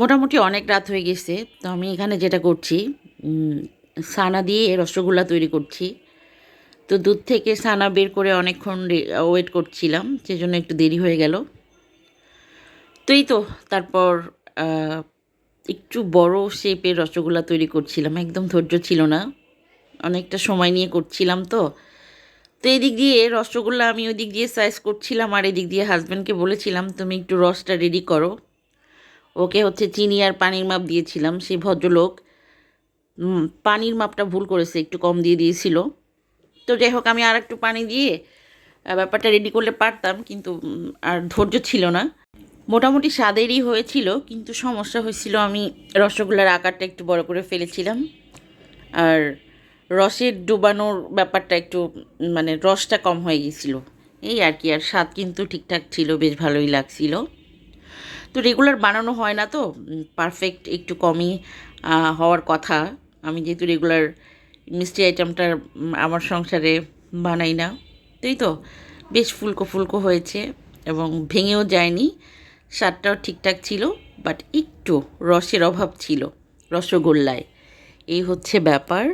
মোটামুটি অনেক রাত হয়ে গেছে, তো আমি এখানে যেটা করছি সানা দিয়ে রসগোল্লা তৈরি করছি। তো দুধ থেকে সানা বের করে অনেকক্ষণ ওয়েট করছিলাম, সেজন্য একটু দেরি হয়ে গেল। তো এই তো, তারপর একটু বড় শেপের রসগোল্লা তৈরি করছিলাম, একদম ধৈর্য ছিল না। অনেকটা সময় নিয়ে করছিলাম তো। তো এদিক দিয়ে রসগোল্লা আমি ওই দিক দিয়ে সাইজ করছিলাম, আর এদিক দিয়ে হাজব্যান্ডকে বলেছিলাম, তুমি একটু রসটা রেডি করো। ওকে হচ্ছে চিনি আর পানির মাপ দিয়েছিলাম সেই ভদ্রলোক। পানির মাপটা ভুল করেছে, একটু কম দিয়ে দিয়েছিল। তো যাই হোক, আমি আর একটু পানি দিয়ে ব্যাপারটা রেডি করলে পারতাম, কিন্তু আর ধৈর্য ছিল না। মোটামুটি স্বাদেরই হয়েছিল, কিন্তু সমস্যা হয়েছিল, আমি রসগোল্লার আকারটা একটু বড় করে ফেলেছিলাম। আর রসের ডুবানোর ব্যাপারটা একটু মানে রসটা কম হয়ে গেছিল। এই আর কি, আর স্বাদ কিন্তু ঠিকঠাক ছিল, বেশ ভালোই লাগছিল। তো রেগুলার বানানো হয় না তো পারফেক্ট একটু কমই হওয়ার কথা। আমি যেহেতু রেগুলার মিষ্টি আইটেমটা আমার সংসারে বানাই না। তাই তো, বেশ ফুলকো ফুলকো হয়েছে এবং ভেঙেও যায়নি। স্বাদটাও ঠিকঠাক ছিল বাট একটু রসের অভাব ছিল, রসগোল্লায়। এই হচ্ছে ব্যাপার।